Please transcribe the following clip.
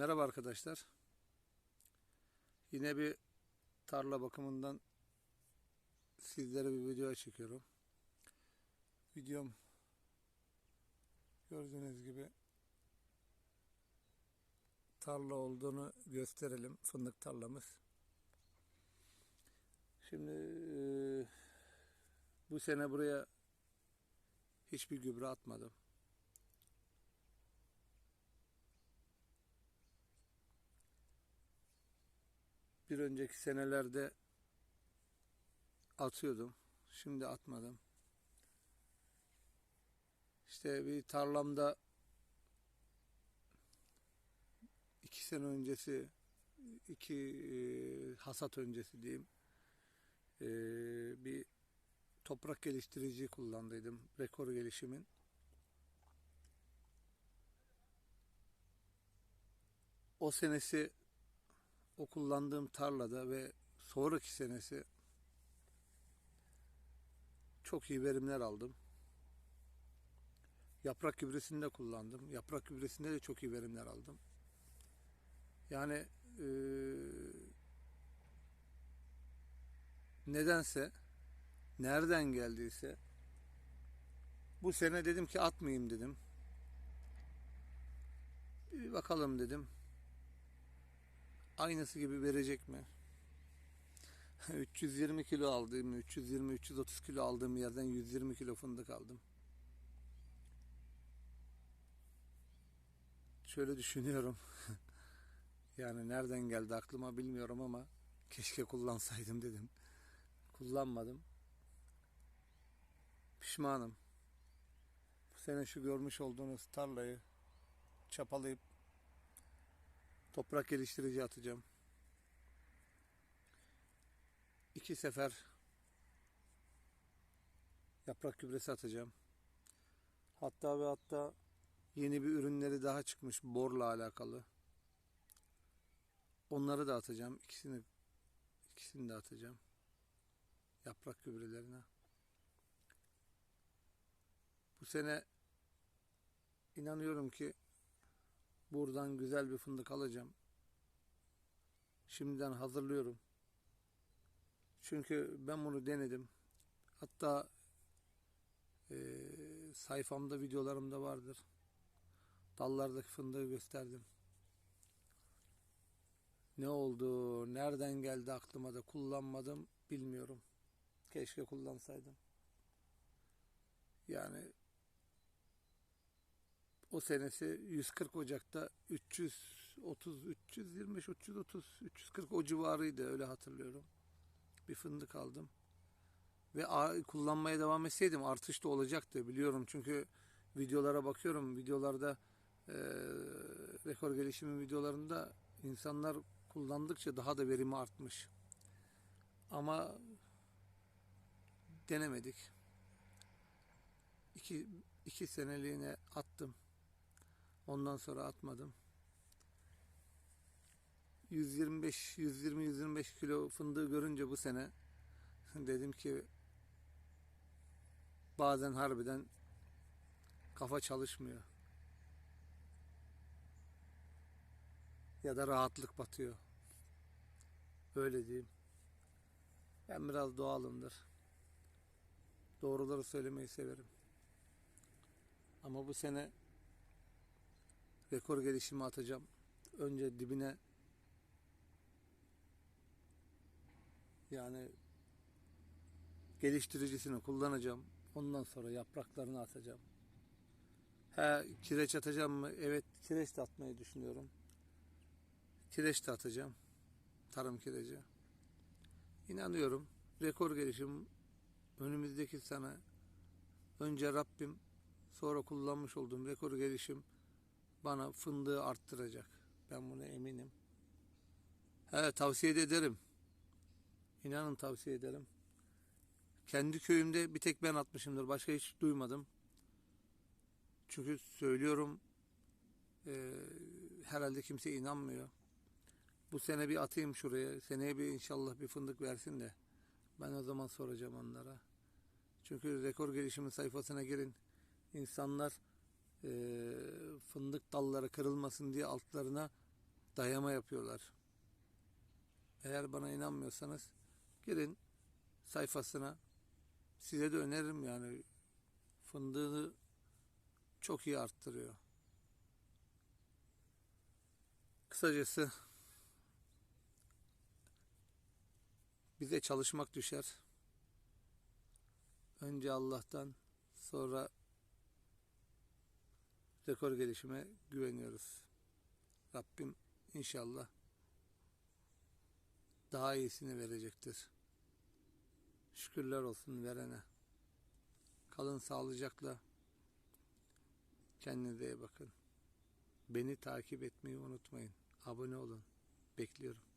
Merhaba arkadaşlar. Yine bir tarla bakımından sizlere bir video çekiyorum. Videom gördüğünüz gibi tarla olduğunu gösterelim. Fındık tarlamız. Şimdi eee, bu sene buraya hiçbir gübre atmadım. Bir önceki senelerde atıyordum. Şimdi atmadım. İşte bir tarlamda iki sene öncesi iki e, hasat öncesi diyeyim e, bir toprak geliştirici kullandıydım. Rekor gelişimin. O senesi o kullandığım tarlada ve sonraki senesi çok iyi verimler aldım. Yaprak gübresini de kullandım. Yaprak gübresinde de çok iyi verimler aldım. Yani eee, nedense nereden geldiyse bu sene dedim ki atmayayım dedim. Bir bakalım dedim aynısı gibi verecek mi? 320 kilo aldığım, 320-330 kilo aldığım yerden 120 kilo fındık aldım. Şöyle düşünüyorum. yani nereden geldi aklıma bilmiyorum ama keşke kullansaydım dedim. Kullanmadım. Pişmanım. Bu sene şu görmüş olduğunuz tarlayı çapalayıp toprak geliştirici atacağım. İki sefer yaprak gübresi atacağım. Hatta ve hatta yeni bir ürünleri daha çıkmış borla alakalı. Onları da atacağım. İkisini ikisini de atacağım. Yaprak gübrelerine. Bu sene inanıyorum ki Buradan güzel bir fındık alacağım. Şimdiden hazırlıyorum. Çünkü ben bunu denedim. Hatta e, sayfamda videolarımda vardır. Dallardaki fındığı gösterdim. Ne oldu, nereden geldi aklıma da kullanmadım bilmiyorum. Keşke kullansaydım. Yani o senesi 140 Ocak'ta 330, 325, 330, 340 o civarıydı öyle hatırlıyorum. Bir fındık aldım. Ve kullanmaya devam etseydim artış da olacaktı biliyorum. Çünkü videolara bakıyorum. Videolarda e, rekor gelişimi videolarında insanlar kullandıkça daha da verimi artmış. Ama denemedik. İki, iki seneliğine attım. Ondan sonra atmadım. 125 120 125 kilo fındığı görünce bu sene dedim ki bazen harbiden kafa çalışmıyor. Ya da rahatlık batıyor. Öyle diyeyim. Ben biraz doğalımdır. Doğruları söylemeyi severim. Ama bu sene rekor gelişimi atacağım. Önce dibine yani geliştiricisini kullanacağım. Ondan sonra yapraklarını atacağım. He kireç atacağım mı? Evet kireç de atmayı düşünüyorum. Kireç de atacağım. Tarım kireci. İnanıyorum. Rekor gelişim önümüzdeki sene önce Rabbim sonra kullanmış olduğum rekor gelişim bana fındığı arttıracak. Ben buna eminim. He, tavsiye de ederim. İnanın tavsiye ederim. Kendi köyümde bir tek ben atmışımdır. Başka hiç duymadım. Çünkü söylüyorum e, herhalde kimse inanmıyor. Bu sene bir atayım şuraya. Seneye bir inşallah bir fındık versin de. Ben o zaman soracağım onlara. Çünkü rekor gelişimin sayfasına girin. İnsanlar e, fındık dalları kırılmasın diye altlarına dayama yapıyorlar. Eğer bana inanmıyorsanız girin sayfasına. Size de öneririm yani fındığını çok iyi arttırıyor. Kısacası bize çalışmak düşer. Önce Allah'tan sonra rekor gelişime güveniyoruz. Rabbim inşallah daha iyisini verecektir. Şükürler olsun verene. Kalın sağlıcakla. Kendinize bakın. Beni takip etmeyi unutmayın. Abone olun. Bekliyorum.